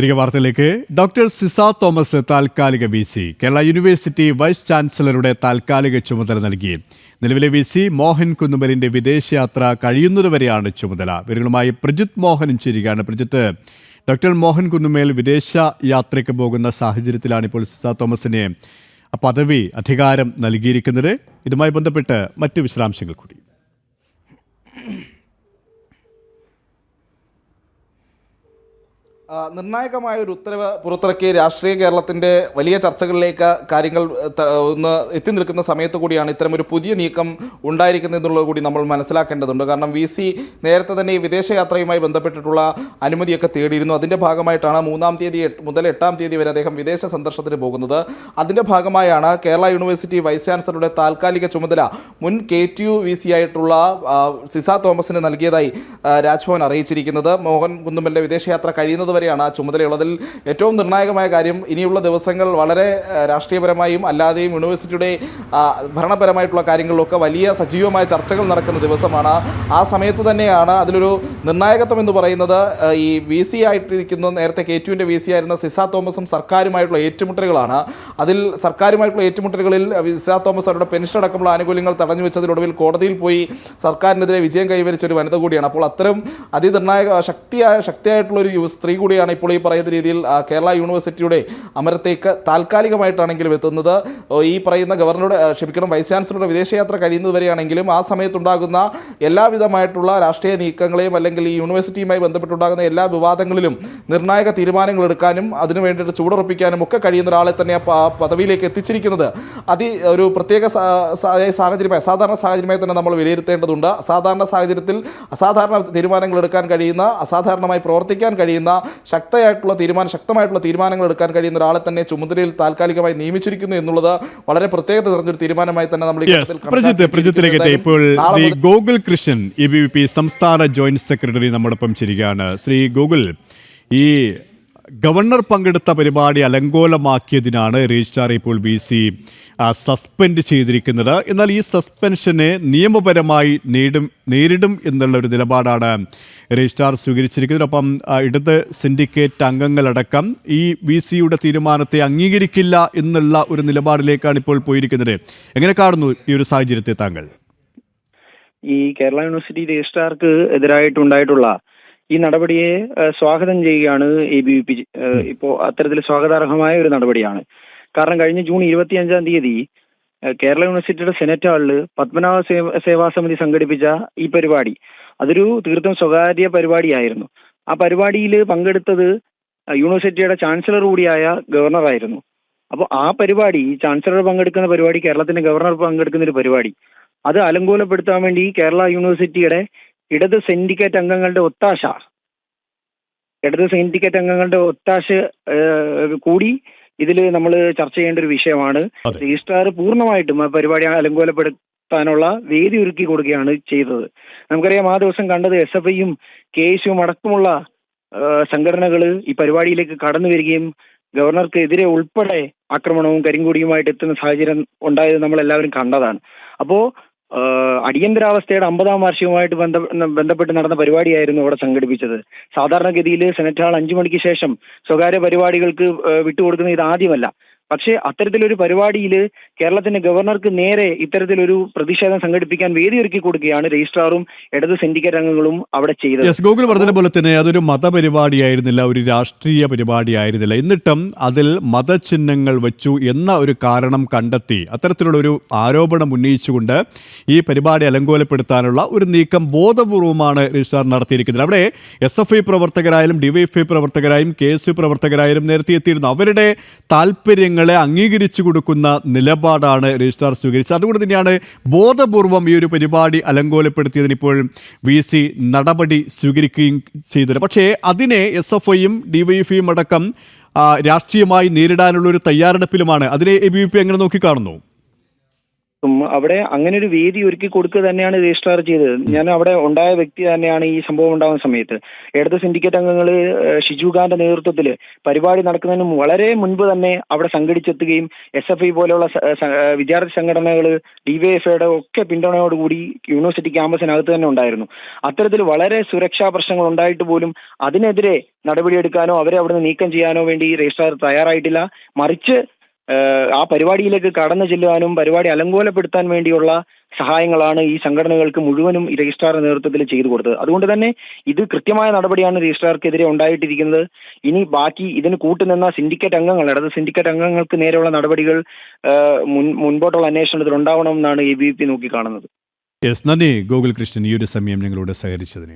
തിരികെ വാർത്തയിലേക്ക്. ഡോക്ടർ സിസ തോമസ് താൽക്കാലിക V C. Kerala university vice ചാൻസലറുടെ താൽക്കാലിക ചുമതല നൽകി. നിലവിലെ വി സി മോഹൻ കുന്നുമലിന്റെ വിദേശയാത്ര കഴിയുന്നതുവരെയാണ് ചുമതല. വിവരങ്ങളുമായി പ്രജിത് മോഹൻ ചേരുകയാണ്. പ്രജിത്ത് ഡോക്ടർ മോഹൻ കുന്നുമേൽ വിദേശ യാത്രയ്ക്ക് പോകുന്ന സാഹചര്യത്തിലാണ് ഇപ്പോൾ സിസ തോമസിനെ പദവി അധികാരം നൽകിയിരിക്കുന്നത്. ഇതുമായി ബന്ധപ്പെട്ട് മറ്റ് വിശദാംശങ്ങൾ കൂടി. നിർണായകമായ ഒരു ഉത്തരവ് പുറത്തിറക്കി രാഷ്ട്രീയ കേരളത്തിന്റെ വലിയ ചർച്ചകളിലേക്ക് കാര്യങ്ങൾ ഒന്ന് എത്തി നിൽക്കുന്ന സമയത്ത് കൂടിയാണ് ഇത്തരം ഒരു പുതിയ നീക്കം ഉണ്ടായിരിക്കുന്നത് എന്നുള്ളത് കൂടി നമ്മൾ മനസ്സിലാക്കേണ്ടതുണ്ട്. കാരണം വി സി നേരത്തെ തന്നെ ഈ വിദേശയാത്രയുമായി ബന്ധപ്പെട്ടിട്ടുള്ള അനുമതിയൊക്കെ തേടിയിരുന്നു. അതിന്റെ ഭാഗമായിട്ടാണ് മൂന്നാം തീയതി മുതൽ എട്ടാം തീയതി വരെ അദ്ദേഹം വിദേശ സന്ദർശനത്തിന് പോകുന്നത്. അതിന്റെ ഭാഗമായാണ് കേരള യൂണിവേഴ്സിറ്റി വൈസ് ചാൻസലറുടെ താൽക്കാലിക ചുമതല മുൻ K T U V C ആയിട്ടുള്ള സിസ തോമസിന് നൽകിയതായി രാജ്ഭവൻ അറിയിച്ചിരിക്കുന്നത്. മോഹൻ കുന്നുമലിന്റെ വിദേശയാത്ര കഴിയുന്നത് വരെയാണ് ആ ചുമതലയുള്ളതിൽ ഏറ്റവും നിർണായകമായ കാര്യം. ഇനിയുള്ള ദിവസങ്ങൾ വളരെ രാഷ്ട്രീയപരമായും അല്ലാതെയും യൂണിവേഴ്സിറ്റിയുടെ ഭരണപരമായിട്ടുള്ള കാര്യങ്ങളിലൊക്കെ വലിയ സജീവമായ ചർച്ചകൾ നടക്കുന്ന ദിവസമാണ്. ആ സമയത്ത് തന്നെയാണ് അതിലൊരു നിർണായകത്വം എന്ന് പറയുന്നത് ഈ വി സി ആയിട്ടിരിക്കുന്ന നേരത്തെ കെ ടുവിന്റെ വി സി ആയിരുന്ന സിസ തോമസും സർക്കാരുമായിട്ടുള്ള ഏറ്റുമുട്ടലുകളാണ്. അതിൽ സർക്കാരുമായിട്ടുള്ള ഏറ്റുമുട്ടലുകളിൽ സിസ തോമസ് അവരുടെ പെൻഷൻ അടക്കമുള്ള ആനുകൂല്യങ്ങൾ തടഞ്ഞു വെച്ചതിനൊടുവിൽ കോടതിയിൽ പോയി സർക്കാരിനെതിരെ വിജയം കൈവരിച്ച ഒരു വനിത കൂടിയാണ്. അപ്പോൾ അത്തരം അതിനിർണായക ശക്തിയായ ശക്തിയായിട്ടുള്ള ഒരു സ്ത്രീ കൂടിയാണ് ഇപ്പോൾ ഈ പറയുന്ന രീതിയിൽ കേരള യൂണിവേഴ്സിറ്റിയുടെ അമരത്തേക്ക് താൽക്കാലികമായിട്ടാണെങ്കിലും എത്തുന്നത്. ഈ പറയുന്ന ഗവർണറുടെ ക്ഷമിക്കണം വൈസ് ചാൻസലറുടെ വിദേശയാത്ര കഴിയുന്നതുവരെയാണെങ്കിലും ആ സമയത്തുണ്ടാകുന്ന എല്ലാവിധമായിട്ടുള്ള രാഷ്ട്രീയ നീക്കങ്ങളെയും അല്ലെങ്കിൽ ഈ യൂണിവേഴ്സിറ്റിയുമായി ബന്ധപ്പെട്ടുണ്ടാകുന്ന എല്ലാ വിവാദങ്ങളിലും നിർണായക തീരുമാനങ്ങൾ എടുക്കാനും അതിനു വേണ്ടിയിട്ട് ചൂടുറപ്പിക്കാനും ഒക്കെ കഴിയുന്ന ഒരാളെ തന്നെ ആ പദവിയിലേക്ക് എത്തിച്ചിരിക്കുന്നത്. അതി ഒരു പ്രത്യേക സാഹചര്യമായി അസാധാരണ സാഹചര്യമായി തന്നെ നമ്മൾ വിലയിരുത്തേണ്ടതുണ്ട്. അസാധാരണ സാഹചര്യത്തിൽ അസാധാരണ തീരുമാനങ്ങൾ എടുക്കാൻ കഴിയുന്ന അസാധാരണമായി പ്രവർത്തിക്കാൻ കഴിയുന്ന ശക്തമായിട്ടുള്ള തീരുമാനം ശക്തമായിട്ടുള്ള തീരുമാനങ്ങൾ എടുക്കാൻ കഴിയുന്ന ഒരാളെ തന്നെ ചുമതലയിൽ താൽക്കാലികമായി നിയമിച്ചിരിക്കുന്നു എന്നുള്ളത് വളരെ പ്രത്യേകത നിറഞ്ഞൊരു തീരുമാനമായി തന്നെ നമ്മൾ പ്രജിത്തിലേക്ക് ഇപ്പോൾ Shri Gokul Krishnan A B V P സംസ്ഥാന ജോയിന്റ് സെക്രട്ടറി നമ്മോടൊപ്പം ചിരിക്കുകയാണ്. ശ്രീ ഗോകുൽ ഈ ഗവർണർ പങ്കെടുത്ത പരിപാടി അലങ്കോലമാക്കിയതിനാണ് രജിസ്ട്രാർ ഇപ്പോൾ വി സി സസ്പെൻഡ് ചെയ്തിരിക്കുന്നത്. എന്നാൽ ഈ സസ്പെൻഷനെ നിയമപരമായി നേടും നേരിടും എന്നുള്ള ഒരു നിലപാടാണ് രജിസ്ട്രാർ സ്വീകരിച്ചിരിക്കുന്നത്. ഒപ്പം ഇടത് സിൻഡിക്കേറ്റ് അംഗങ്ങളടക്കം ഈ വി സിയുടെ തീരുമാനത്തെ അംഗീകരിക്കില്ല എന്നുള്ള ഒരു നിലപാടിലേക്കാണ് ഇപ്പോൾ പോയിരിക്കുന്നത്. എങ്ങനെ കാണുന്നു ഈ ഒരു സാഹചര്യത്തെ താങ്കൾ? ഈ കേരള യൂണിവേഴ്സിറ്റി രജിസ്ട്രാർക്ക് എതിരായിട്ടുണ്ടായിട്ടുള്ള ഈ നടപടിയെ സ്വാഗതം ചെയ്യുകയാണ് എ ബി വി പി ഇപ്പോൾ അത്തരത്തിൽ സ്വാഗതാർഹമായ ഒരു നടപടിയാണ്. കാരണം കഴിഞ്ഞ ജൂൺ ഇരുപത്തിയഞ്ചാം തീയതി കേരള യൂണിവേഴ്സിറ്റിയുടെ സെനറ്റ് ഹാളിൽ പത്മനാഭ സേവാ സമിതി സംഘടിപ്പിച്ച ഈ പരിപാടി അതൊരു തീർത്ഥം സ്വകാര്യ പരിപാടിയായിരുന്നു. ആ പരിപാടിയിൽ പങ്കെടുത്തത് യൂണിവേഴ്സിറ്റിയുടെ ചാൻസലർ കൂടിയായ ഗവർണറായിരുന്നു. അപ്പോൾ ആ പരിപാടി ചാൻസലർ പങ്കെടുക്കുന്ന പരിപാടി കേരളത്തിന്റെ ഗവർണർ പങ്കെടുക്കുന്ന ഒരു പരിപാടി അത് അലങ്കോലപ്പെടുത്താൻ വേണ്ടി കേരള യൂണിവേഴ്സിറ്റിയുടെ ഇടത് സിൻഡിക്കേറ്റ് അംഗങ്ങളുടെ ഒത്താശ. ഇടത് സിൻഡിക്കേറ്റ് അംഗങ്ങളുടെ ഒത്താശ കൂടി ഇതിൽ നമ്മൾ ചർച്ച ചെയ്യേണ്ട ഒരു വിഷയമാണ്. രജിസ്ട്രാർ പൂർണമായിട്ടും ആ പരിപാടി അലങ്കോലപ്പെടുത്താനുള്ള വേദി ഒരുക്കി കൊടുക്കുകയാണ് ചെയ്തത്. നമുക്കറിയാം ആ ദിവസം കണ്ടത് എസ് എഫ് ഐയും കെ എസ് അടക്കമുള്ള സംഘടനകൾ ഈ പരിപാടിയിലേക്ക് കടന്നു വരികയും ഗവർണർക്ക് എതിരെ ഉൾപ്പെടെ ആക്രമണവും കരിങ്കൂടിയുമായിട്ട് എത്തുന്ന സാഹചര്യം ഉണ്ടായത് നമ്മൾ എല്ലാവരും കണ്ടതാണ്. അപ്പോ ആഹ് അടിയന്തരാവസ്ഥയുടെ അമ്പതാം വാർഷികവുമായിട്ട് ബന്ധ ബന്ധപ്പെട്ട് നടന്ന പരിപാടിയായിരുന്നു അവിടെ സംഘടിപ്പിച്ചത്. സാധാരണഗതിയിൽ സെനറ്റ് ഹാൾ അഞ്ചു മണിക്ക് ശേഷം സ്വകാര്യ പരിപാടികൾക്ക് വിട്ടുകൊടുക്കുന്ന ഇത് ആദ്യമല്ല. പക്ഷേ അത്തരത്തിലൊരു പരിപാടിയിൽ കേരളത്തിന്റെ ഗവർണർക്ക് നേരെ ഇത്തരത്തിലൊരു പ്രതിഷേധം സംഘടിപ്പിക്കാൻ വേദിയൊരുക്കി കൊടുക്കുകയാണ് രജിസ്ട്രാറും ഇടത് സിൻഡിക്കേറ്റ് അംഗങ്ങളും അവിടെ ചെയ്തത്. ഗൂഗിൾ പറഞ്ഞ പോലെ തന്നെ അതൊരു മതപരിപാടിയായിരുന്നില്ല ഒരു രാഷ്ട്രീയ പരിപാടിയായിരുന്നില്ല. എന്നിട്ടും അതിൽ മതചിഹ്നങ്ങൾ വെച്ചു എന്ന ഒരു കാരണം കണ്ടെത്തി അത്തരത്തിലുള്ള ഒരു ആരോപണം ഉന്നയിച്ചുകൊണ്ട് ഈ പരിപാടി അലങ്കോലപ്പെടുത്താനുള്ള ഒരു നീക്കം ബോധപൂർവമാണ് രജിസ്ട്രാർ നടത്തിയിരിക്കുന്നത്. അവിടെ എസ് എഫ് ഐ പ്രവർത്തകരായാലും ഡിവൈഎഫ്ഐ പ്രവർത്തകരായും കെ എസ് യു പ്രവർത്തകരായാലും നേരത്തെ എത്തിയിരുന്നു അവരുടെ താല്പര്യങ്ങളെ അംഗീകരിച്ചു കൊടുക്കുന്ന നിലപാടാണ് രജിസ്ട്രാർ സ്വീകരിച്ചത്. അതുകൊണ്ട് തന്നെയാണ് ബോധപൂർവം ഈ ഒരു പരിപാടി അലങ്കോലപ്പെടുത്തിയതിന് ഇപ്പോൾ വി സി നടപടി സ്വീകരിക്കുകയും ചെയ്തത്. പക്ഷേ അതിനെ എസ് എഫ് ഐയും ഡിവൈഎഫ്ഐയും അടക്കം രാഷ്ട്രീയമായി നേരിടാനുള്ള ഒരു തയ്യാറെടുപ്പിലുമാണ്. അതിനെ എ ബി വി പി എങ്ങനെ നോക്കിക്കാണുന്നു? അവിടെ അങ്ങനെ ഒരു വേദി ഒരുക്കി കൊടുക്കുക തന്നെയാണ് രജിസ്ട്രാർ ചെയ്തത്. ഞാൻ അവിടെ ഉണ്ടായ വ്യക്തി തന്നെയാണ് ഈ സംഭവം ഉണ്ടാകുന്ന സമയത്ത്. ഇടത് സിൻഡിക്കേറ്റ് അംഗങ്ങൾ ഷിജു ഖാന്റെ നേതൃത്വത്തിൽ പരിപാടി നടക്കുന്നതിന് വളരെ മുൻപ് തന്നെ അവിടെ സംഘടിച്ചെത്തുകയും എസ് എഫ് ഐ പോലെയുള്ള വിദ്യാർത്ഥി സംഘടനകൾ ഡിവൈഎഫ്ഐയുടെ ഒക്കെ പിന്തുണയോടുകൂടി യൂണിവേഴ്സിറ്റി ക്യാമ്പസിനകത്ത് തന്നെ ഉണ്ടായിരുന്നു. അത്തരത്തിൽ വളരെ സുരക്ഷാ പ്രശ്നങ്ങൾ ഉണ്ടായിട്ട് പോലും അതിനെതിരെ നടപടിയെടുക്കാനോ അവരെ അവിടുന്ന് നീക്കം ചെയ്യാനോ വേണ്ടി രജിസ്ട്രാർ തയ്യാറായിട്ടില്ല. മറിച്ച് ആ പരിപാടിയിലേക്ക് കടന്നു ചെല്ലുവാനും പരിപാടി അലങ്കോലപ്പെടുത്താൻ വേണ്ടിയുള്ള സഹായങ്ങളാണ് ഈ സംഘടനകൾക്ക് മുഴുവനും രജിസ്ട്രാറുടെ നേതൃത്വത്തിൽ ചെയ്തു കൊടുത്തത്. അതുകൊണ്ട് തന്നെ ഇത് കൃത്യമായ നടപടിയാണ് രജിസ്ട്രാർക്കെതിരെ ഉണ്ടായിട്ടിരിക്കുന്നത്. ഇനി ബാക്കി ഇതിന് കൂട്ടുനിന്ന സിൻഡിക്കേറ്റ് അംഗങ്ങൾ ഇടത് സിൻഡിക്കേറ്റ് അംഗങ്ങൾക്ക് നേരെയുള്ള നടപടികൾ മുൻപോട്ടുള്ള അന്വേഷണത്തിൽ ഉണ്ടാവണമെന്നാണ് എ ബി പി നോക്കിക്കാണുന്നത്. നന്ദി. ഗോകുൽ കൃഷ്ണൻ ഈ ഒരു സമയം ഞങ്ങളോട് സഹകരിച്ചതിന്.